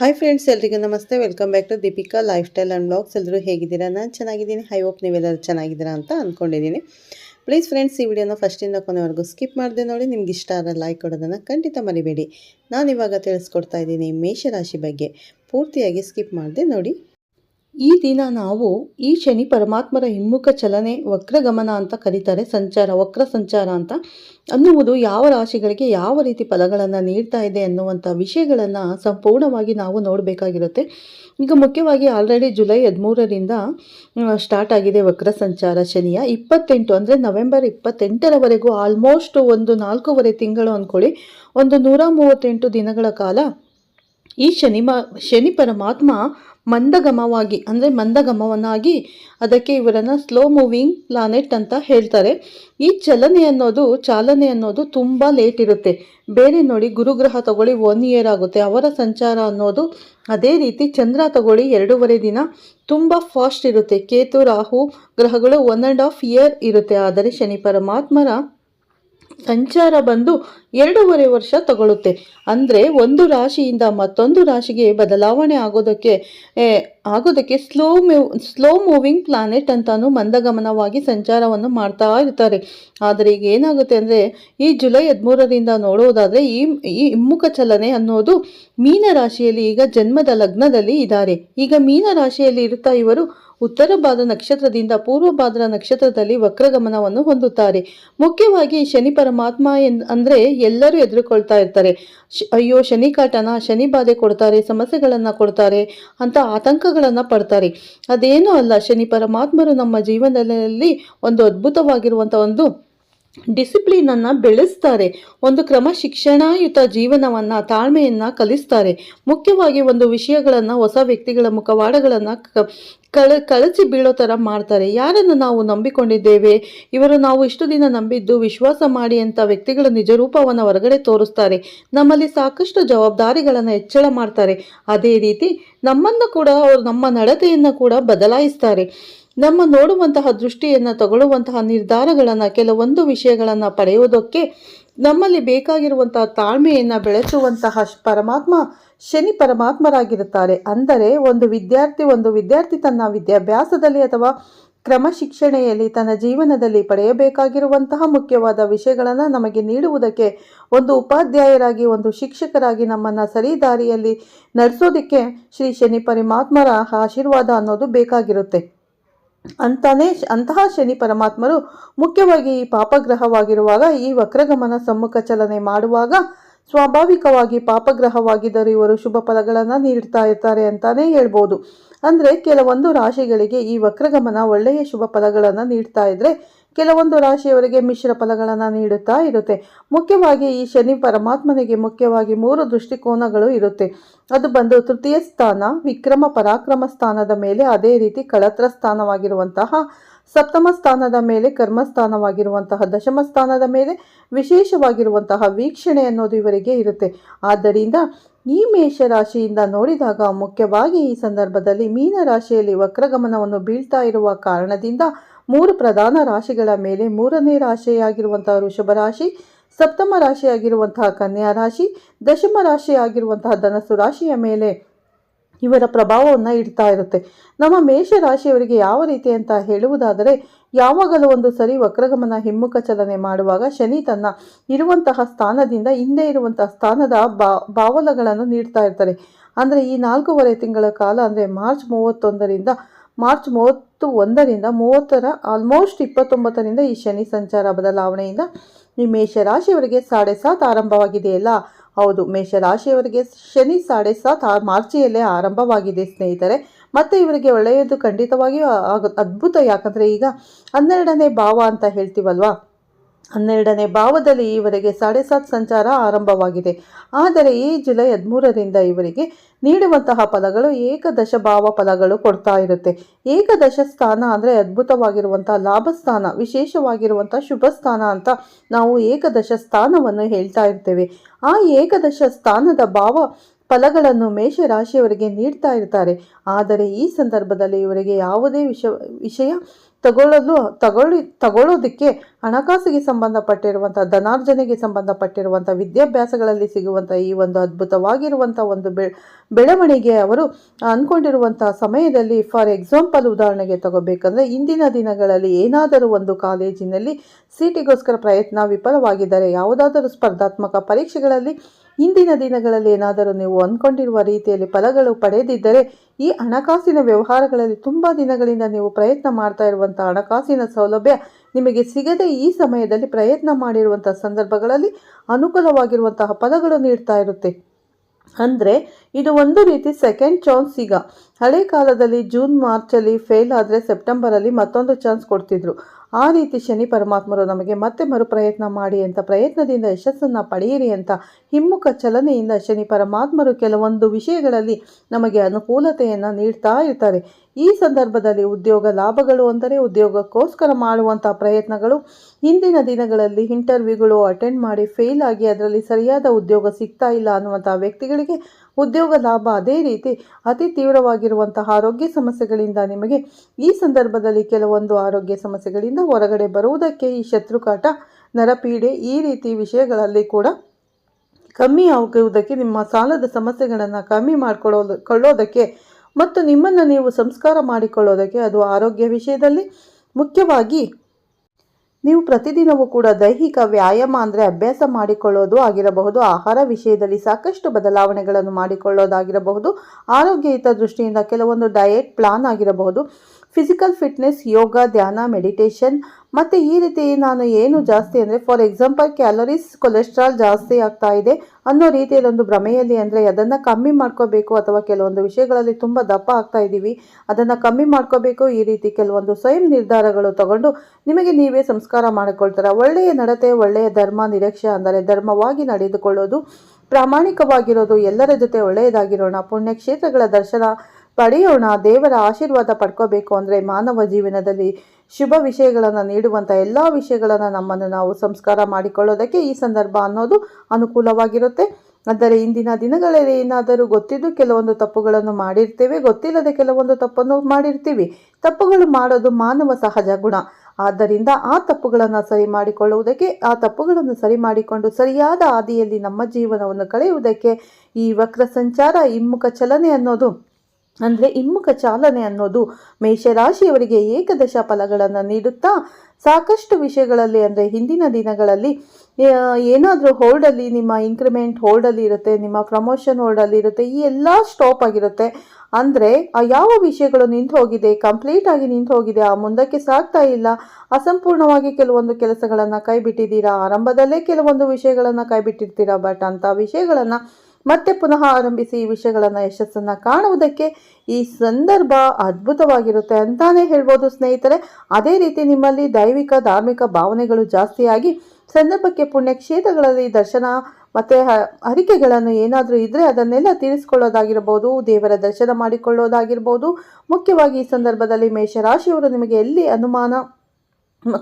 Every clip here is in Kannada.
ಹಾಯ್ ಫ್ರೆಂಡ್ಸ್ ಎಲ್ರಿಗೂ ನಮಸ್ತೆ. Welcome back to Deepika lifestyle and blogs ಎಲ್ಲರೂ ಹೇಗಿದ್ದೀರಾ? ನಾನು ಚೆನ್ನಾಗಿದ್ದೀನಿ. ಹೈ ಹೋಪ್ ನೀವೆಲ್ಲರೂ ಚೆನ್ನಾಗಿದ್ದೀರಾ ಅಂತ ಅಂದ್ಕೊಂಡಿದ್ದೀನಿ ಪ್ಲೀಸ್ ಫ್ರೆಂಡ್ಸ್ ಈ ವಿಡಿಯೋನ ಫಸ್ಟಿಂದ ಕೊನೆವರೆಗೂ ಸ್ಕಿಪ್ ಮಾಡಿದೆ ನೋಡಿ. ನಿಮ್ಗೆ ಇಷ್ಟ ಆದರೆ ಲೈಕ್ ಕೊಡೋದನ್ನು ಖಂಡಿತ ಮರಿಬೇಡಿ. ನಾನು ಇವಾಗ ತಿಳಿಸ್ಕೊಡ್ತಾ ಇದ್ದೀನಿ ಮೇಷರಾಶಿ ಬಗ್ಗೆ. ಪೂರ್ತಿಯಾಗಿ ಸ್ಕಿಪ್ ಮಾಡಿದೆ ನೋಡಿ. ಈ ದಿನ ನಾವು ಈ ಶನಿ ಪರಮಾತ್ಮರ ಹಿಮ್ಮುಖ ಚಲನೆ, ವಕ್ರಗಮನ ಅಂತ ಕರೀತಾರೆ, ಸಂಚಾರ, ವಕ್ರ ಸಂಚಾರ ಅಂತ. ಅನ್ನುವುದು ಯಾವ ರಾಶಿಗಳಿಗೆ ಯಾವ ರೀತಿ ಫಲಗಳನ್ನು ನೀಡ್ತಾ ಇದೆ ಅನ್ನುವಂಥ ವಿಷಯಗಳನ್ನು ಸಂಪೂರ್ಣವಾಗಿ ನಾವು ನೋಡಬೇಕಾಗಿರುತ್ತೆ. ಈಗ ಮುಖ್ಯವಾಗಿ ಆಲ್ರೆಡಿ ಜುಲೈ ಹದಿಮೂರರಿಂದ ಸ್ಟಾರ್ಟ್ ಆಗಿದೆ ವಕ್ರ ಸಂಚಾರ ಶನಿಯ. ಇಪ್ಪತ್ತೆಂಟು ಅಂದರೆ ನವೆಂಬರ್ ಇಪ್ಪತ್ತೆಂಟರವರೆಗೂ ಆಲ್ಮೋಸ್ಟ್ ಒಂದು ನಾಲ್ಕೂವರೆ ತಿಂಗಳು ಅಂದ್ಕೊಳ್ಳಿ ಒಂದು ನೂರ ಮೂವತ್ತೆಂಟು ದಿನಗಳ ಕಾಲ ಈ ಶನಿ ಶನಿ ಪರಮಾತ್ಮ ಮಂದಗಮವಾಗಿ, ಅಂದರೆ ಮಂದಗಮವನ್ನಾಗಿ ಅದಕ್ಕೆ ಇವರನ್ನು ಸ್ಲೋ ಮೂವಿಂಗ್ ಪ್ಲಾನೆಟ್ ಅಂತ ಹೇಳ್ತಾರೆ. ಈ ಚಲನೆ ಅನ್ನೋದು, ಚಾಲನೆ ಅನ್ನೋದು ತುಂಬ ಲೇಟ್ ಇರುತ್ತೆ. ಬೇರೆ ನೋಡಿ ಗುರುಗ್ರಹ ತಗೊಳ್ಳಿ ಒನ್ ಇಯರ್ ಆಗುತ್ತೆ. ಅವರ ಸಂಚಾರ ಅನ್ನೋದು ಅದೇ ರೀತಿ ಚಂದ್ರ ತಗೊಳ್ಳಿ ಎರಡೂವರೆ ದಿನ ತುಂಬ ಫಾಸ್ಟ್ ಇರುತ್ತೆ. ಕೇತು, ರಾಹು, ಗ್ರಹಗಳು ಒನ್ ಆ್ಯಂಡ್ ಆಫ್ ಇಯರ್ ಇರುತ್ತೆ. ಆದರೆ ಶನಿ ಪರಮಾತ್ಮರ ಸಂಚಾರ ಬಂದು ಎರಡೂವರೆ ವರ್ಷ ತಗೊಳ್ಳುತ್ತೆ ಅಂದರೆ ಒಂದು ರಾಶಿಯಿಂದ ಮತ್ತೊಂದು ರಾಶಿಗೆ ಬದಲಾವಣೆ ಆಗೋದಕ್ಕೆ ಆಗೋದಕ್ಕೆ slow move slow moving planet ಅಂತಾನು ಮಂದಗಮನವಾಗಿ ಸಂಚಾರವನ್ನು ಮಾಡ್ತಾ ಇರ್ತಾರೆ. ಆದರೆ ಈಗ ಏನಾಗುತ್ತೆ ಅಂದರೆ, ಈ ಜುಲೈ ಹದಿಮೂರರಿಂದ ನೋಡೋದಾದರೆ ಈ ಈ ಹಿಮ್ಮುಖ ಚಲನೆ ಅನ್ನೋದು ಮೀನ ರಾಶಿಯಲ್ಲಿ ಈಗ ಜನ್ಮದ ಲಗ್ನದಲ್ಲಿ ಇದ್ದಾರೆ ಈಗ ಮೀನ ರಾಶಿಯಲ್ಲಿ ಇರ್ತಾ ಇವರು ಉತ್ತರ ಭಾದ್ರ ನಕ್ಷತ್ರದಿಂದ ಪೂರ್ವ ಭಾದ್ರ ನಕ್ಷತ್ರದಲ್ಲಿ ವಕ್ರಗಮನವನ್ನು ಹೊಂದುತ್ತಾರೆ. ಮುಖ್ಯವಾಗಿ ಶನಿ ಪರಮಾತ್ಮ ಅಂದ್ರೆ ಎಲ್ಲರೂ ಎದುರುಕೊಳ್ತಾ ಇರ್ತಾರೆ. ಅಯ್ಯೋ, ಶನಿ ಕಾಟನ, ಶನಿ ಬಾಧೆ ಕೊಡ್ತಾರೆ, ಸಮಸ್ಯೆಗಳನ್ನು ಕೊಡ್ತಾರೆ, ಅಂತ ಆತಂಕಗಳನ್ನು ಪಡ್ತಾರೆ. ಅದೇನೂ ಅಲ್ಲ, ಶನಿ ಪರಮಾತ್ಮರು ನಮ್ಮ ಜೀವನದಲ್ಲಿ ಒಂದು ಅದ್ಭುತವಾಗಿರುವಂಥ ಒಂದು ಡಿಸಿಪ್ಲಿನನ್ನು ಬೆಳೆಸ್ತಾರೆ. ಒಂದು ಕ್ರಮ ಶಿಕ್ಷಣಾಯುತ ಜೀವನವನ್ನು, ತಾಳ್ಮೆಯನ್ನು ಕಲಿಸ್ತಾರೆ. ಮುಖ್ಯವಾಗಿ ಒಂದು ವಿಷಯಗಳನ್ನು, ಹೊಸ ವ್ಯಕ್ತಿಗಳ ಮುಖವಾಡಗಳನ್ನು ಕಳ, ಕಳಚಿ ಬೀಳೋ ಥರ ಮಾಡ್ತಾರೆ. ಯಾರನ್ನು ನಾವು ನಂಬಿಕೊಂಡಿದ್ದೇವೆ? ಇವರು ನಾವು ಇಷ್ಟು ದಿನ ನಂಬಿದ್ದು ವಿಶ್ವಾಸ ಮಾಡಿ ಅಂತ ವ್ಯಕ್ತಿಗಳು ನಿಜ ರೂಪವನ್ನು ಹೊರಗಡೆ ತೋರಿಸ್ತಾರೆ. ನಮ್ಮಲ್ಲಿ ಸಾಕಷ್ಟು ಜವಾಬ್ದಾರಿಗಳನ್ನು ಹೆಚ್ಚಳ ಮಾಡ್ತಾರೆ. ಅದೇ ರೀತಿ ನಮ್ಮನ್ನು ಕೂಡ ಅವರು ನಮ್ಮ ನಡತೆಯನ್ನು ಕೂಡ ಬದಲಾಯಿಸ್ತಾರೆ. ನಮ್ಮ ನೋಡುವಂತಹ ದೃಷ್ಟಿಯನ್ನು, ತಗೊಳ್ಳುವಂತಹ ನಿರ್ಧಾರಗಳನ್ನು, ಕೆಲವೊಂದು ವಿಷಯಗಳನ್ನು ಪಡೆಯುವುದಕ್ಕೆ ನಮ್ಮಲ್ಲಿ ಬೇಕಾಗಿರುವಂತಹ ತಾಳ್ಮೆಯನ್ನು ಬೆಳೆಸುವಂತಹ ಪರಮಾತ್ಮ ಶನಿ ಪರಮಾತ್ಮರಾಗಿರುತ್ತಾರೆ. ಅಂದರೆ ಒಂದು ವಿದ್ಯಾರ್ಥಿ ಒಂದು ವಿದ್ಯಾರ್ಥಿ ತನ್ನ ವಿದ್ಯಾಭ್ಯಾಸದಲ್ಲಿ ಅಥವಾ ಕ್ರಮ ಶಿಕ್ಷಣೆಯಲ್ಲಿ ತನ್ನ ಜೀವನದಲ್ಲಿ ಪಡೆಯಬೇಕಾಗಿರುವಂತಹ ಮುಖ್ಯವಾದ ವಿಷಯಗಳನ್ನು ನಮಗೆ ನೀಡುವುದಕ್ಕೆ ಒಂದು ಉಪಾಧ್ಯಾಯರಾಗಿ, ಒಂದು ಶಿಕ್ಷಕರಾಗಿ ನಮ್ಮನ್ನು ಸರಿ ದಾರಿಯಲ್ಲಿ ನಡೆಸೋದಕ್ಕೆ ಶ್ರೀ ಶನಿ ಪರಮಾತ್ಮರ ಆಶೀರ್ವಾದ ಅನ್ನೋದು ಬೇಕಾಗಿರುತ್ತೆ. ಅಂತಾನೆ ಅಂತಹ ಶನಿ ಪರಮಾತ್ಮರು ಮುಖ್ಯವಾಗಿ ಈ ಪಾಪಗ್ರಹವಾಗಿರುವಾಗ ಈ ವಕ್ರಗಮನ ಸಮ್ಮುಖ ಚಲನೆ ಮಾಡುವಾಗ ಸ್ವಾಭಾವಿಕವಾಗಿ ಪಾಪಗ್ರಹವಾಗಿದ್ದರೂ ಇವರು ಶುಭ ಫಲಗಳನ್ನು ನೀಡ್ತಾ ಇರ್ತಾರೆ ಅಂತಾನೆ ಹೇಳ್ಬೋದು. ಅಂದರೆ ಕೆಲವೊಂದು ರಾಶಿಗಳಿಗೆ ಈ ವಕ್ರಗಮನ ಒಳ್ಳೆಯ ಶುಭ ಫಲಗಳನ್ನು ನೀಡ್ತಾ ಇದ್ರೆ ಕೆಲವೊಂದು ರಾಶಿಯವರಿಗೆ ಮಿಶ್ರ ಫಲಗಳನ್ನು ನೀಡುತ್ತಾ ಇರುತ್ತೆ. ಮುಖ್ಯವಾಗಿ ಈ ಶನಿ ಪರಮಾತ್ಮನಿಗೆ ಮುಖ್ಯವಾಗಿ ಮೂರು ದೃಷ್ಟಿಕೋನಗಳು ಇರುತ್ತೆ. ಅದು ಬಂದು ತೃತೀಯ ಸ್ಥಾನ, ವಿಕ್ರಮ ಪರಾಕ್ರಮ ಸ್ಥಾನದ ಮೇಲೆ ಅದೇ ರೀತಿ ಕಳತ್ರ ಸ್ಥಾನವಾಗಿರುವಂತಹ ಸಪ್ತಮ ಸ್ಥಾನದ ಮೇಲೆ ಕರ್ಮಸ್ಥಾನವಾಗಿರುವಂತಹ ದಶಮ ಸ್ಥಾನದ ಮೇಲೆ ವಿಶೇಷವಾಗಿರುವಂತಹ ವೀಕ್ಷಣೆ ಅನ್ನೋದು ಇವರಿಗೆ ಇರುತ್ತೆ. ಆದ್ದರಿಂದ ಈ ಮೇಷರಾಶಿಯಿಂದ ನೋಡಿದಾಗ ಮುಖ್ಯವಾಗಿ ಈ ಸಂದರ್ಭದಲ್ಲಿ ಮೀನ ರಾಶಿಯಲ್ಲಿ ವಕ್ರಗಮನವನ್ನು ಬೀಳ್ತಾ ಇರುವ ಕಾರಣದಿಂದ ಮೂರು ಪ್ರಧಾನ ರಾಶಿಗಳ ಮೇಲೆ ಮೂರನೇ ರಾಶಿಯಾಗಿರುವಂತಹ ವೃಷಭ ರಾಶಿ, ಸಪ್ತಮ ರಾಶಿಯಾಗಿರುವಂತಹ ಕನ್ಯಾ ರಾಶಿ, ದಶಮ ರಾಶಿಯಾಗಿರುವಂತಹ ಧನಸ್ಸು ರಾಶಿಯ ಮೇಲೆ ಇವರ ಪ್ರಭಾವವನ್ನು ಇಡ್ತಾ ಇರುತ್ತೆ. ನಮ್ಮ ಮೇಷ ರಾಶಿಯವರಿಗೆ ಯಾವ ರೀತಿ ಅಂತ ಹೇಳುವುದಾದರೆ, ಯಾವಾಗಲೂ ಒಂದು ಸರಿ ವಕ್ರಗಮನ ಹಿಮ್ಮುಖ ಚಲನೆ ಮಾಡುವಾಗ ಶನಿ ತನ್ನ ಇರುವಂತಹ ಸ್ಥಾನದಿಂದ ಹಿಂದೆ ಇರುವಂತಹ ಸ್ಥಾನದ ಬಾವಲಗಳನ್ನು ನೀಡ್ತಾ ಇರ್ತಾರೆ. ಅಂದರೆ ಈ ನಾಲ್ಕೂವರೆ ತಿಂಗಳ ಕಾಲ ಅಂದರೆ ಮಾರ್ಚ್ ಮೂವತ್ತೊಂದರಿಂದ ಮಾರ್ಚ್ ಮೂವತ್ತು ಒಂದರಿಂದ ಮೂವತ್ತರ ಆಲ್ಮೋಸ್ಟ್ ಇಪ್ಪತ್ತೊಂಬತ್ತರಿಂದ ಈ ಶನಿ ಸಂಚಾರ ಬದಲಾವಣೆಯಿಂದ ಈ ಮೇಷರಾಶಿಯವರಿಗೆ ಸಾಡೆ ಸಾತ್ ಆರಂಭವಾಗಿದೆಯಲ್ಲ ಹೌದು, ಮೇಷರಾಶಿಯವರಿಗೆ ಶನಿ ಸಾಡೆ ಸಾತ್ ಆ ಮಾರ್ಚಿಯಲ್ಲೇ ಆರಂಭವಾಗಿದೆ ಸ್ನೇಹಿತರೆ. ಮತ್ತು ಇವರಿಗೆ ಒಳ್ಳೆಯದು ಖಂಡಿತವಾಗಿಯೂ ಅದ್ಭುತ ಯಾಕಂದರೆ ಈಗ ಹನ್ನೆರಡನೇ ಭಾವ ಅಂತ ಹೇಳ್ತೀವಲ್ವಾ? ಹನ್ನೆರಡನೇ ಭಾವದಲ್ಲಿ ಈವರೆಗೆ ಸಾಡೆ ಸಾತ್ ಸಂಚಾರ ಆರಂಭವಾಗಿದೆ. ಆದರೆ ಈ ಜುಲೈ ಹದಿಮೂರರಿಂದ ಇವರಿಗೆ ನೀಡುವಂತಹ ಫಲಗಳು ಏಕದಶ ಭಾವ ಫಲಗಳು ಕೊಡ್ತಾ ಇರುತ್ತೆ. ಏಕದಶ ಸ್ಥಾನ ಅಂದರೆ ಅದ್ಭುತವಾಗಿರುವಂತಹ ಲಾಭ ಸ್ಥಾನ, ವಿಶೇಷವಾಗಿರುವಂಥ ಶುಭ ಸ್ಥಾನ ಅಂತ ನಾವು ಏಕದಶ ಸ್ಥಾನವನ್ನು ಹೇಳ್ತಾ ಇರ್ತೇವೆ. ಆ ಏಕದಶ ಸ್ಥಾನದ ಭಾವ ಫಲಗಳನ್ನು ಮೇಷರಾಶಿಯವರಿಗೆ ನೀಡ್ತಾ ಇರ್ತಾರೆ. ಆದರೆ ಈ ಸಂದರ್ಭದಲ್ಲಿ ಇವರಿಗೆ ಯಾವುದೇ ವಿಷ, ವಿಷಯ ತಗೊಳ್ಳಲು, ತಗೊಳ್ಳಿ, ತಗೊಳ್ಳೋದಕ್ಕೆ ಹಣಕಾಸಿಗೆ ಸಂಬಂಧಪಟ್ಟಿರುವಂಥ ಧನಾರ್ಜನೆಗೆ ಸಂಬಂಧಪಟ್ಟಿರುವಂಥ ವಿದ್ಯಾಭ್ಯಾಸಗಳಲ್ಲಿ ಸಿಗುವಂಥ ಈ ಒಂದು ಅದ್ಭುತವಾಗಿರುವಂಥ ಒಂದು ಬೆ, ಬೆಳವಣಿಗೆ ಅವರು ಅಂದ್ಕೊಂಡಿರುವಂಥ ಸಮಯದಲ್ಲಿ ಫಾರ್ ಎಕ್ಸಾಂಪಲ್ ಉದಾಹರಣೆಗೆ ತಗೋಬೇಕಂದ್ರೆ ಇಂದಿನ ದಿನಗಳಲ್ಲಿ ಏನಾದರೂ ಒಂದು ಕಾಲೇಜಿನಲ್ಲಿ ಸೀಟಿಗೋಸ್ಕರ ಪ್ರಯತ್ನ ವಿಫಲವಾಗಿದ್ದಾರೆ, ಯಾವುದಾದರೂ ಸ್ಪರ್ಧಾತ್ಮಕ ಪರೀಕ್ಷೆಗಳಲ್ಲಿ ಇಂದಿನ ದಿನಗಳಲ್ಲಿ ಏನಾದರೂ ನೀವು ಅಂದ್ಕೊಂಡಿರುವ ರೀತಿಯಲ್ಲಿ ಫಲಗಳು ಪಡೆದಿದ್ದರೆ ಈ ಹಣಕಾಸಿನ ವ್ಯವಹಾರಗಳಲ್ಲಿ ತುಂಬ ದಿನಗಳಿಂದ ನೀವು ಪ್ರಯತ್ನ ಮಾಡ್ತಾ ಇರುವಂಥ ಹಣಕಾಸಿನ ಸೌಲಭ್ಯ ನಿಮಗೆ ಸಿಗದೆ ಈ ಸಮಯದಲ್ಲಿ ಪ್ರಯತ್ನ ಮಾಡಿರುವಂಥ ಸಂದರ್ಭಗಳಲ್ಲಿ ಅನುಕೂಲವಾಗಿರುವಂತಹ ಫಲಗಳು ನೀಡ್ತಾ ಇರುತ್ತೆ. ಅಂದರೆ ಇದು ಒಂದು ರೀತಿ ಸೆಕೆಂಡ್ ಚಾನ್ಸ್ ಈಗ. ಹಳೆ ಕಾಲದಲ್ಲಿ ಜೂನ್ ಮಾರ್ಚಲ್ಲಿ ಫೇಲ್ ಆದರೆ ಸೆಪ್ಟೆಂಬರಲ್ಲಿ ಮತ್ತೊಂದು ಚಾನ್ಸ್ ಕೊಡ್ತಿದ್ರು. ಆ ರೀತಿ ಶನಿ ಪರಮಾತ್ಮರು ನಮಗೆ ಮತ್ತೆ ಮರು ಪ್ರಯತ್ನ ಮಾಡಿ ಅಂತ ಪ್ರಯತ್ನದಿಂದ ಯಶಸ್ಸನ್ನು ಪಡೆಯಿರಿ ಅಂತ ಹಿಮ್ಮುಖ ಚಲನೆಯಿಂದ ಶನಿ ಪರಮಾತ್ಮರು ಕೆಲವೊಂದು ವಿಷಯಗಳಲ್ಲಿ ನಮಗೆ ಅನುಕೂಲತೆಯನ್ನು ನೀಡ್ತಾ ಇರ್ತಾರೆ. ಈ ಸಂದರ್ಭದಲ್ಲಿ ಉದ್ಯೋಗ ಲಾಭಗಳು ಅಂದರೆ ಉದ್ಯೋಗಕ್ಕೋಸ್ಕರ ಮಾಡುವಂಥ ಪ್ರಯತ್ನಗಳು ಹಿಂದಿನ ದಿನಗಳಲ್ಲಿ ಇಂಟರ್ವ್ಯೂಗಳು ಅಟೆಂಡ್ ಮಾಡಿ ಫೇಲ್ ಆಗಿ ಅದರಲ್ಲಿ ಸರಿಯಾದ ಉದ್ಯೋಗ ಸಿಗ್ತಾ ಇಲ್ಲ ಅನ್ನುವಂಥ ವ್ಯಕ್ತಿಗಳಿಗೆ ಉದ್ಯೋಗ ಲಾಭ ಅದೇ ರೀತಿ ಅತಿ ತೀವ್ರವಾಗಿರುವಂತಹ ಆರೋಗ್ಯ ಸಮಸ್ಯೆಗಳಿಂದ ನಿಮಗೆ ಈ ಸಂದರ್ಭದಲ್ಲಿ ಕೆಲವೊಂದು ಆರೋಗ್ಯ ಸಮಸ್ಯೆಗಳಿಂದ ಹೊರಗಡೆ ಬರುವುದಕ್ಕೆ ಈ ಶತ್ರುಕಾಟ ನರಪೀಡೆ ಈ ರೀತಿ ವಿಷಯಗಳಲ್ಲಿ ಕೂಡ ಕಮ್ಮಿ ಆಗುವುದಕ್ಕೆ ನಿಮ್ಮ ಸಾಲದ ಸಮಸ್ಯೆಗಳನ್ನು ಕಮ್ಮಿ ಮಾಡಿಕೊಳ್ಳೋದು, ಕೊಳ್ಳೋದಕ್ಕೆ ಮತ್ತು ನಿಮ್ಮನ್ನು ನೀವು ಸಂಸ್ಕಾರ ಮಾಡಿಕೊಳ್ಳೋದಕ್ಕೆ ಅದು ಆರೋಗ್ಯ ವಿಷಯದಲ್ಲಿ ಮುಖ್ಯವಾಗಿ ನೀವು ಪ್ರತಿದಿನವೂ ಕೂಡ ದೈಹಿಕ ವ್ಯಾಯಾಮ ಅಂದರೆ ಅಭ್ಯಾಸ ಮಾಡಿಕೊಳ್ಳೋದು ಆಗಿರಬಹುದು, ಆಹಾರ ವಿಷಯದಲ್ಲಿ ಸಾಕಷ್ಟು ಬದಲಾವಣೆಗಳನ್ನು ಮಾಡಿಕೊಳ್ಳೋದಾಗಿರಬಹುದು, ಆರೋಗ್ಯಯುತ ದೃಷ್ಟಿಯಿಂದ ಕೆಲವೊಂದು ಡಯೆಟ್ ಪ್ಲಾನ್ ಆಗಿರಬಹುದು. ಫಿಸಿಕಲ್ ಫಿಟ್ನೆಸ್ ಯೋಗ ಧ್ಯಾನ ಮೆಡಿಟೇಷನ್ ಮತ್ತು ಈ ರೀತಿ ನಾನು ಏನು ಜಾಸ್ತಿ ಅಂದರೆ ಫಾರ್ ಎಕ್ಸಾಂಪಲ್ ಕ್ಯಾಲರೀಸ್ ಕೊಲೆಸ್ಟ್ರಾಲ್ ಜಾಸ್ತಿ ಆಗ್ತಾ ಇದೆ ಅನ್ನೋ ರೀತಿಯಲ್ಲಿ ಒಂದು ಭ್ರಮೆಯಲ್ಲಿ ಅಂದರೆ ಅದನ್ನು ಕಮ್ಮಿ ಮಾಡ್ಕೋಬೇಕು ಅಥವಾ ಕೆಲವೊಂದು ವಿಷಯಗಳಲ್ಲಿ ತುಂಬ ದಪ್ಪ ಆಗ್ತಾ ಇದ್ದೀವಿ ಅದನ್ನು ಕಮ್ಮಿ ಮಾಡ್ಕೋಬೇಕು. ಈ ರೀತಿ ಕೆಲವೊಂದು ಸ್ವಯಂ ನಿರ್ಧಾರಗಳು ತಗೊಂಡು ನಿಮಗೆ ನೀವೇ ಸಂಸ್ಕಾರ ಮಾಡಿಕೊಳ್ತಾರೆ? ಒಳ್ಳೆಯ ನಡತೆ, ಒಳ್ಳೆಯ ಧರ್ಮ, ನಿರೀಕ್ಷೆ ಅಂದರೆ ಧರ್ಮವಾಗಿ ನಡೆದುಕೊಳ್ಳೋದು, ಪ್ರಾಮಾಣಿಕವಾಗಿರೋದು, ಎಲ್ಲರ ಜೊತೆ ಒಳ್ಳೆಯದಾಗಿರೋಣ, ಪುಣ್ಯಕ್ಷೇತ್ರಗಳ ದರ್ಶನ ಪಡೆಯೋಣ, ದೇವರ ಆಶೀರ್ವಾದ ಪಡ್ಕೋಬೇಕು ಅಂದರೆ ಮಾನವ ಜೀವನದಲ್ಲಿ ಶುಭ ವಿಷಯಗಳನ್ನು ನೀಡುವಂಥ ಎಲ್ಲ ವಿಷಯಗಳನ್ನು ನಮ್ಮನ್ನು ನಾವು ಸಂಸ್ಕಾರ ಮಾಡಿಕೊಳ್ಳೋದಕ್ಕೆ ಈ ಸಂದರ್ಭ ಅನ್ನೋದು ಅನುಕೂಲವಾಗಿರುತ್ತೆ. ಅಂದರೆ ಇಂದಿನ ದಿನಗಳಲ್ಲಿ ಏನಾದರೂ ಗೊತ್ತಿದ್ದು ಕೆಲವೊಂದು ತಪ್ಪುಗಳನ್ನು ಮಾಡಿರ್ತೇವೆ, ಗೊತ್ತಿಲ್ಲದೆ ಕೆಲವೊಂದು ತಪ್ಪನ್ನು ಮಾಡಿರ್ತೀವಿ. ತಪ್ಪುಗಳು ಮಾಡೋದು ಮಾನವ ಸಹಜ ಗುಣ. ಆದ್ದರಿಂದ ಆ ತಪ್ಪುಗಳನ್ನು ಸರಿ ಮಾಡಿಕೊಳ್ಳುವುದಕ್ಕೆ, ಆ ತಪ್ಪುಗಳನ್ನು ಸರಿ ಮಾಡಿಕೊಂಡು ಸರಿಯಾದ ಹಾದಿಯಲ್ಲಿ ನಮ್ಮ ಜೀವನವನ್ನು ಕಳೆಯುವುದಕ್ಕೆ ಈ ವಕ್ರ ಸಂಚಾರ ಹಿಮ್ಮುಖ ಚಲನೆ ಅನ್ನೋದು ಅಂದರೆ ಹಿಮ್ಮುಖ ಚಾಲನೆ ಅನ್ನೋದು ಮೇಷರಾಶಿಯವರಿಗೆ ಏಕದಶ ಫಲಗಳನ್ನು ನೀಡುತ್ತಾ ಸಾಕಷ್ಟು ವಿಷಯಗಳಲ್ಲಿ ಅಂದರೆ ಹಿಂದಿನ ದಿನಗಳಲ್ಲಿ ಏನಾದರೂ ಹೋಲ್ಡಲ್ಲಿ ನಿಮ್ಮ ಇನ್ಕ್ರಿಮೆಂಟ್ ಹೋಲ್ಡಲ್ಲಿ ಇರುತ್ತೆ, ನಿಮ್ಮ ಪ್ರಮೋಷನ್ ಹೋಲ್ಡಲ್ಲಿ ಇರುತ್ತೆ, ಈ ಎಲ್ಲ ಸ್ಟಾಪ್ ಆಗಿರುತ್ತೆ. ಅಂದರೆ ಆ ಯಾವ ವಿಷಯಗಳು ನಿಂತು ಹೋಗಿದೆ ಕಂಪ್ಲೀಟ್ ಆಗಿ ನಿಂತು ಹೋಗಿದೆ, ಆ ಮುಂದಕ್ಕೆ ಸಾಗ್ತಾ ಇಲ್ಲ, ಅಸಂಪೂರ್ಣವಾಗಿ ಕೆಲವೊಂದು ಕೆಲಸಗಳನ್ನು ಕೈ ಬಿಟ್ಟಿದ್ದೀರಾ ಆರಂಭದಲ್ಲೇ ಕೆಲವೊಂದು ವಿಷಯಗಳನ್ನು ಕೈಬಿಟ್ಟಿರ್ತೀರಾ ಬಟ್ ಅಂಥ ವಿಷಯಗಳನ್ನು ಮತ್ತೆ ಪುನಃ ಆರಂಭಿಸಿ ಈ ವಿಷಯಗಳನ್ನು ಯಶಸ್ಸನ್ನು ಕಾಣುವುದಕ್ಕೆ ಈ ಸಂದರ್ಭ ಅದ್ಭುತವಾಗಿರುತ್ತೆ ಅಂತಾನೆ ಹೇಳ್ಬೋದು ಸ್ನೇಹಿತರೆ. ಅದೇ ರೀತಿ ನಿಮ್ಮಲ್ಲಿ ದೈವಿಕ, ಧಾರ್ಮಿಕ ಭಾವನೆಗಳು ಜಾಸ್ತಿಯಾಗಿ ಸಂದರ್ಭಕ್ಕೆ ಪುಣ್ಯಕ್ಷೇತ್ರಗಳಲ್ಲಿ ದರ್ಶನ ಮತ್ತು ಹರಿಕೆಗಳನ್ನು ಏನಾದರೂ ಇದ್ದರೆ ಅದನ್ನೆಲ್ಲ ತೀರಿಸಿಕೊಳ್ಳೋದಾಗಿರ್ಬೋದು, ದೇವರ ದರ್ಶನ ಮಾಡಿಕೊಳ್ಳೋದಾಗಿರ್ಬೋದು. ಮುಖ್ಯವಾಗಿ ಈ ಸಂದರ್ಭದಲ್ಲಿ ಮೇಷರಾಶಿಯವರು ನಿಮಗೆ ಎಲ್ಲಿ ಅನುಮಾನ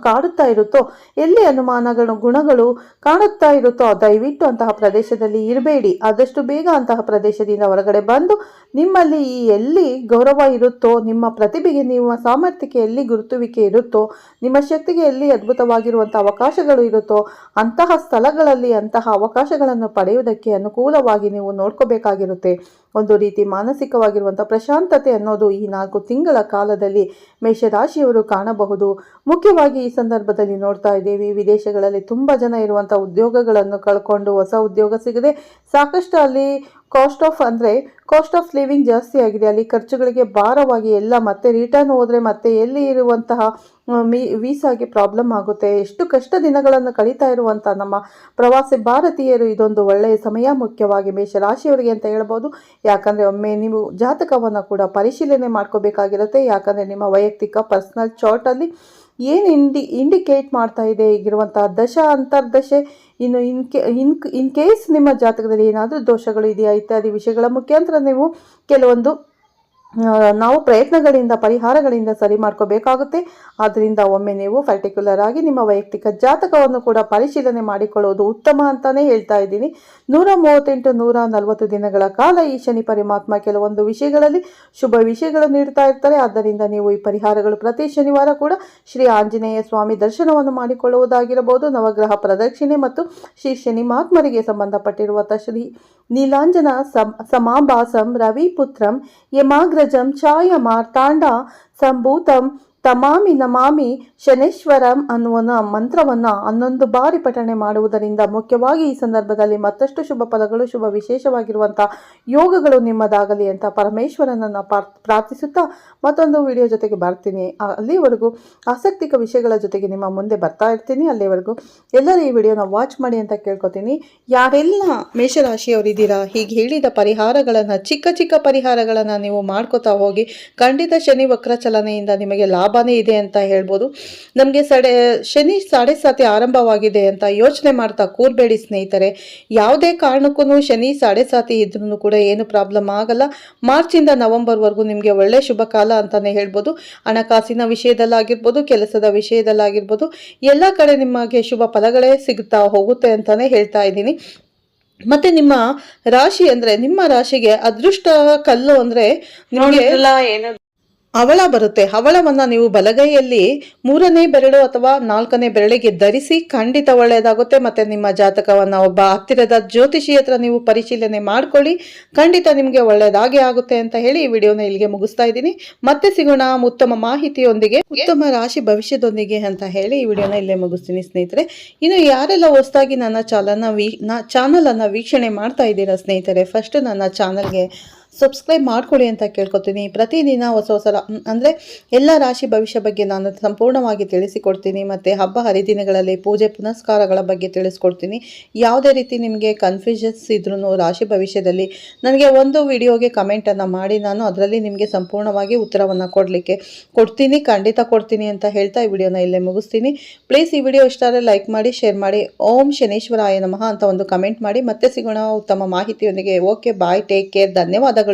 ಕಾಡುತ್ತಾ ಇರುತ್ತೋ, ಎಲ್ಲಿ ಅನುಮಾನಗಳು, ಗುಣಗಳು ಕಾಣುತ್ತಾ ಇರುತ್ತೋ, ದಯವಿಟ್ಟು ಅಂತಹ ಪ್ರದೇಶದಲ್ಲಿ ಇರಬೇಡಿ. ಆದಷ್ಟು ಬೇಗ ಅಂತಹ ಪ್ರದೇಶದಿಂದ ಹೊರಗಡೆ ಬಂದು ನಿಮ್ಮಲ್ಲಿ ಈ ಎಲ್ಲಿ ಗೌರವ ಇರುತ್ತೋ, ನಿಮ್ಮ ಪ್ರತಿಭೆಗೆ ನಿಮ್ಮ ಸಾಮರ್ಥ್ಯಕ್ಕೆ ಎಲ್ಲಿ ಗುರುತುವಿಕೆ ಇರುತ್ತೋ, ನಿಮ್ಮ ಶಕ್ತಿಗೆ ಎಲ್ಲಿ ಅದ್ಭುತವಾಗಿರುವಂಥ ಅವಕಾಶಗಳು ಇರುತ್ತೋ, ಅಂತಹ ಸ್ಥಳಗಳಲ್ಲಿ ಅಂತಹ ಅವಕಾಶಗಳನ್ನು ಪಡೆಯುವುದಕ್ಕೆ ಅನುಕೂಲವಾಗಿ ನೀವು ನೋಡ್ಕೋಬೇಕಾಗಿರುತ್ತೆ. ಒಂದು ರೀತಿ ಮಾನಸಿಕವಾಗಿರುವಂಥ ಪ್ರಶಾಂತತೆ ಅನ್ನೋದು ಈ ನಾಲ್ಕು ತಿಂಗಳ ಕಾಲದಲ್ಲಿ ಮೇಷರಾಶಿಯವರು ಕಾಣಬಹುದು. ಮುಖ್ಯವಾಗಿ ಈ ಸಂದರ್ಭದಲ್ಲಿ ನೋಡ್ತಾ ಇದ್ದೀವಿ, ವಿದೇಶಗಳಲ್ಲಿ ತುಂಬ ಜನ ಇರುವಂಥ ಉದ್ಯೋಗಗಳನ್ನು ಕಳ್ಕೊಂಡು ಹೊಸ ಉದ್ಯೋಗ ಸಿಗದೆ ಸಾಕಷ್ಟು ಅಲ್ಲಿ ಕಾಸ್ಟ್ ಆಫ್ ಅಂದರೆ ಕಾಸ್ಟ್ ಆಫ್ ಲಿವಿಂಗ್ ಜಾಸ್ತಿ ಆಗಿದೆ. ಅಲ್ಲಿ ಖರ್ಚುಗಳಿಗೆ ಭಾರವಾಗಿ ಎಲ್ಲ ಮತ್ತೆ ರಿಟರ್ನ್ ಹೋದರೆ ಮತ್ತೆ ಎಲ್ಲಿ ಇರುವಂತಹ ಮೀ, ವೀಸಾಗೆ ಪ್ರಾಬ್ಲಮ್ ಆಗುತ್ತೆ. ಎಷ್ಟು ಕಷ್ಟ ದಿನಗಳನ್ನು ಕಳೀತಾ ಇರುವಂಥ ನಮ್ಮ ಪ್ರವಾಸಿ ಭಾರತೀಯರು ಇದೊಂದು ಒಳ್ಳೆಯ ಸಮಯ, ಮುಖ್ಯವಾಗಿ ಮೇಷರಾಶಿಯವರಿಗೆ ಅಂತ ಹೇಳ್ಬೋದು. ಯಾಕಂದರೆ ಒಮ್ಮೆ ನೀವು ಜಾತಕವನ್ನು ಕೂಡ ಪರಿಶೀಲನೆ ಮಾಡ್ಕೋಬೇಕಾಗಿರುತ್ತೆ. ಯಾಕಂದರೆ ನಿಮ್ಮ ವೈಯಕ್ತಿಕ ಪರ್ಸ್ನಲ್ ಚಾರ್ಟಲ್ಲಿ ಏನು ಇಂಡಿ ಇಂಡಿಕೇಟ್ ಮಾಡ್ತಾ ಇದೆ ಈಗಿರುವಂಥ ದಶ ಅಂತರ್ದಶೆ? ಇನ್ನು ಇನ್ ಕೆ, ಇನ್ ಇನ್ ಕೇಸ್ ನಿಮ್ಮ ಜಾತಕದಲ್ಲಿ ಏನಾದರೂ ದೋಷಗಳು ಇದೆಯಾ? ಇತ್ಯಾದಿ ವಿಷಯಗಳ ಮುಖಾಂತರ ನೀವು ಕೆಲವೊಂದು ನಾವು ಪ್ರಯತ್ನಗಳಿಂದ, ಪರಿಹಾರಗಳಿಂದ ಸರಿ ಮಾಡ್ಕೋಬೇಕಾಗುತ್ತೆ. ಆದ್ದರಿಂದ ಒಮ್ಮೆ ನೀವು ಪರ್ಟಿಕ್ಯುಲರ್ ಆಗಿ ನಿಮ್ಮ ವೈಯಕ್ತಿಕ ಜಾತಕವನ್ನು ಕೂಡ ಪರಿಶೀಲನೆ ಮಾಡಿಕೊಳ್ಳುವುದು ಉತ್ತಮ ಅಂತಾನೆ ಹೇಳ್ತಾ ಇದ್ದೀನಿ. ನೂರ ಮೂವತ್ತೆಂಟು, ನೂರ ನಲವತ್ತು ದಿನಗಳ ಕಾಲ ಈ ಶನಿ ಪರಮಾತ್ಮ ಕೆಲವೊಂದು ವಿಷಯಗಳಲ್ಲಿ ಶುಭ ವಿಷಯಗಳನ್ನು ನೀಡ್ತಾ ಇರ್ತಾರೆ. ಆದ್ದರಿಂದ ನೀವು ಈ ಪರಿಹಾರಗಳು ಪ್ರತಿ ಶನಿವಾರ ಕೂಡ ಶ್ರೀ ಆಂಜನೇಯ ಸ್ವಾಮಿ ದರ್ಶನವನ್ನು ಮಾಡಿಕೊಳ್ಳುವುದಾಗಿರಬಹುದು. ನವಗ್ರಹ ಪ್ರದಕ್ಷಿಣೆ ಮತ್ತು ಶ್ರೀ ಶನಿ ಮಹಾತ್ಮರಿಗೆ ಸಂಬಂಧಪಟ್ಟಿರುವಂಥ ಶ್ರೀ ನೀಲಾಂಜನ ಸಮಾಭಾಸಂ ರವಿಪುತ್ರಂ ಯಮಾಗ್ರಜಂ साग्रजं चायमार्ताण्डा सम्भूतं ತಮಾಮಿ ನಮಾಮಿ ಶನೇಶ್ವರಂ ಅನ್ನುವ ಮಂತ್ರವನ್ನು ಹನ್ನೊಂದು ಬಾರಿ ಪಠಣೆ ಮಾಡುವುದರಿಂದ ಮುಖ್ಯವಾಗಿ ಈ ಸಂದರ್ಭದಲ್ಲಿ ಮತ್ತಷ್ಟು ಶುಭ ಫಲಗಳು, ಶುಭ ವಿಶೇಷವಾಗಿರುವಂಥ ಯೋಗಗಳು ನಿಮ್ಮದಾಗಲಿ ಅಂತ ಪರಮೇಶ್ವರನನ್ನು ಪಾರ್, ಪ್ರಾರ್ಥಿಸುತ್ತಾ ಮತ್ತೊಂದು ವಿಡಿಯೋ ಜೊತೆಗೆ ಬರ್ತೀನಿ. ಅಲ್ಲಿವರೆಗೂ ಆಸಕ್ತಿಕ ವಿಷಯಗಳ ಜೊತೆಗೆ ನಿಮ್ಮ ಮುಂದೆ ಬರ್ತಾ ಇರ್ತೀನಿ. ಅಲ್ಲಿವರೆಗೂ ಎಲ್ಲರೂ ಈ ವಿಡಿಯೋನ ವಾಚ್ ಮಾಡಿ ಅಂತ ಕೇಳ್ಕೊತೀನಿ. ಯಾರೆಲ್ಲ ಮೇಷರಾಶಿಯವರಿದ್ದೀರಾ, ಹೀಗೆ ಹೇಳಿದ ಪರಿಹಾರಗಳನ್ನು, ಚಿಕ್ಕ ಚಿಕ್ಕ ಪರಿಹಾರಗಳನ್ನು ನೀವು ಮಾಡ್ಕೋತಾ ಹೋಗಿ ಖಂಡಿತ ಶನಿ ವಕ್ರ ಚಲನೆಯಿಂದ ನಿಮಗೆ ಲಾಭನೇ ಇದೆ ಅಂತ ಹೇಳ್ಬೋದು. ನಮಗೆ ಸಡೆ, ಶನಿ ಸಾಡೆ ಸಾತಿ ಆರಂಭವಾಗಿದೆ ಅಂತ ಯೋಚನೆ ಮಾಡ್ತಾ ಕೂರ್ಬೇಡಿ ಸ್ನೇಹಿತರೆ. ಯಾವುದೇ ಕಾರಣಕ್ಕೂ ಶನಿ ಸಾಡೆ ಸಾತಿ ಇದ್ರೂ ಕೂಡ ಏನು ಪ್ರಾಬ್ಲಮ್ ಆಗಲ್ಲ. ಮಾರ್ಚಿಂದ ನವೆಂಬರ್ವರೆಗೂ ನಿಮಗೆ ಒಳ್ಳೆ ಶುಭ ಕಾಲ ಅಂತಾನೆ ಹೇಳ್ಬೋದು. ಹಣಕಾಸಿನ ವಿಷಯದಲ್ಲಾಗಿರ್ಬೋದು, ಕೆಲಸದ ವಿಷಯದಲ್ಲಾಗಿರ್ಬೋದು, ಎಲ್ಲ ಕಡೆ ನಿಮಗೆ ಶುಭ ಫಲಗಳೇ ಸಿಗ್ತಾ ಹೋಗುತ್ತೆ ಅಂತಲೇ ಹೇಳ್ತಾ ಇದ್ದೀನಿ. ಮತ್ತೆ ನಿಮ್ಮ ರಾಶಿ ಅಂದ್ರೆ, ನಿಮ್ಮ ರಾಶಿಗೆ ಅದೃಷ್ಟ ಕಲ್ಲು ಅಂದ್ರೆ ನಿಮಗೆ ಹವಳ ಬರುತ್ತೆ. ಹವಳವನ್ನು ನೀವು ಬಲಗೈಯಲ್ಲಿ ಮೂರನೇ ಬೆರಳು ಅಥವಾ ನಾಲ್ಕನೇ ಬೆರಳಿಗೆ ಧರಿಸಿ ಖಂಡಿತ ಒಳ್ಳೆಯದಾಗುತ್ತೆ. ಮತ್ತೆ ನಿಮ್ಮ ಜಾತಕವನ್ನ ಒಬ್ಬ ಹತ್ತಿರದ ಜ್ಯೋತಿಷಿ ಹತ್ರ ನೀವು ಪರಿಶೀಲನೆ ಮಾಡ್ಕೊಳ್ಳಿ. ಖಂಡಿತ ನಿಮಗೆ ಒಳ್ಳೆಯದಾಗೇ ಆಗುತ್ತೆ ಅಂತ ಹೇಳಿ ಈ ವಿಡಿಯೋನ ಇಲ್ಲಿಗೆ ಮುಗಿಸ್ತಾ ಇದ್ದೀನಿ. ಮತ್ತೆ ಸಿಗೋಣ ಉತ್ತಮ ಮಾಹಿತಿಯೊಂದಿಗೆ. ಉತ್ತಮ ರಾಶಿ ಭವಿಷ್ಯದೊಂದಿಗೆ ಅಂತ ಹೇಳಿ ಈ ವಿಡಿಯೋನ ಇಲ್ಲೇ ಮುಗಿಸ್ತೀನಿ ಸ್ನೇಹಿತರೆ. ಇನ್ನು ಯಾರೆಲ್ಲ ಹೊಸದಾಗಿ ನನ್ನ ಚಾಲನ ವೀ ಚಾನಲನ್ನು ವೀಕ್ಷಣೆ ಮಾಡ್ತಾ ಇದ್ದೀರಾ ಸ್ನೇಹಿತರೆ? ಫಸ್ಟ್ ನನ್ನ ಚಾನಲ್ಗೆ ಸಬ್ಸ್ಕ್ರೈಬ್ ಮಾಡ್ಕೊಳ್ಳಿ ಅಂತ ಕೇಳ್ಕೊತೀನಿ. ಪ್ರತಿದಿನ ಹೊಸ ಹೊಸ ಅಂದರೆ ಎಲ್ಲ ರಾಶಿ ಭವಿಷ್ಯ ಬಗ್ಗೆ ನಾನು ಸಂಪೂರ್ಣವಾಗಿ ತಿಳಿಸಿಕೊಡ್ತೀನಿ ಮತ್ತು ಹಬ್ಬ ಹರಿದಿನಗಳಲ್ಲಿ ಪೂಜೆ ಪುನಸ್ಕಾರಗಳ ಬಗ್ಗೆ ತಿಳಿಸ್ಕೊಡ್ತೀನಿ. ಯಾವುದೇ ರೀತಿ ನಿಮಗೆ ಕನ್ಫ್ಯೂಷನ್ಸ್ ಇದ್ರೂ ರಾಶಿ ಭವಿಷ್ಯದಲ್ಲಿ ನನಗೆ ಒಂದು ವಿಡಿಯೋಗೆ ಕಮೆಂಟನ್ನು ಮಾಡಿ ನಾನು ಅದರಲ್ಲಿ ನಿಮಗೆ ಸಂಪೂರ್ಣವಾಗಿ ಉತ್ತರವನ್ನು ಕೊಡಲಿಕ್ಕೆ ಕೊಡ್ತೀನಿ. ಖಂಡಿತ ಕೊಡ್ತೀನಿ ಅಂತ ಹೇಳ್ತಾ ಈ ವಿಡಿಯೋನ ಇಲ್ಲೇ ಮುಗಿಸ್ತೀನಿ. ಪ್ಲೀಸ್ ಈ ವಿಡಿಯೋ ಇಷ್ಟ ಆದರೆ ಲೈಕ್ ಮಾಡಿ ಶೇರ್ ಮಾಡಿ. ಓಂ ಶನೇಶ್ವರಾಯ ನಮಃ ಅಂತ ಒಂದು ಕಮೆಂಟ್ ಮಾಡಿ. ಮತ್ತೆ ಸಿಗೋಣ ಉತ್ತಮ ಮಾಹಿತಿಯೊಂದಿಗೆ. ಓಕೆ ಬಾಯ್ ಟೇಕ್ ಕೇರ್ ಧನ್ಯವಾದಗಳು.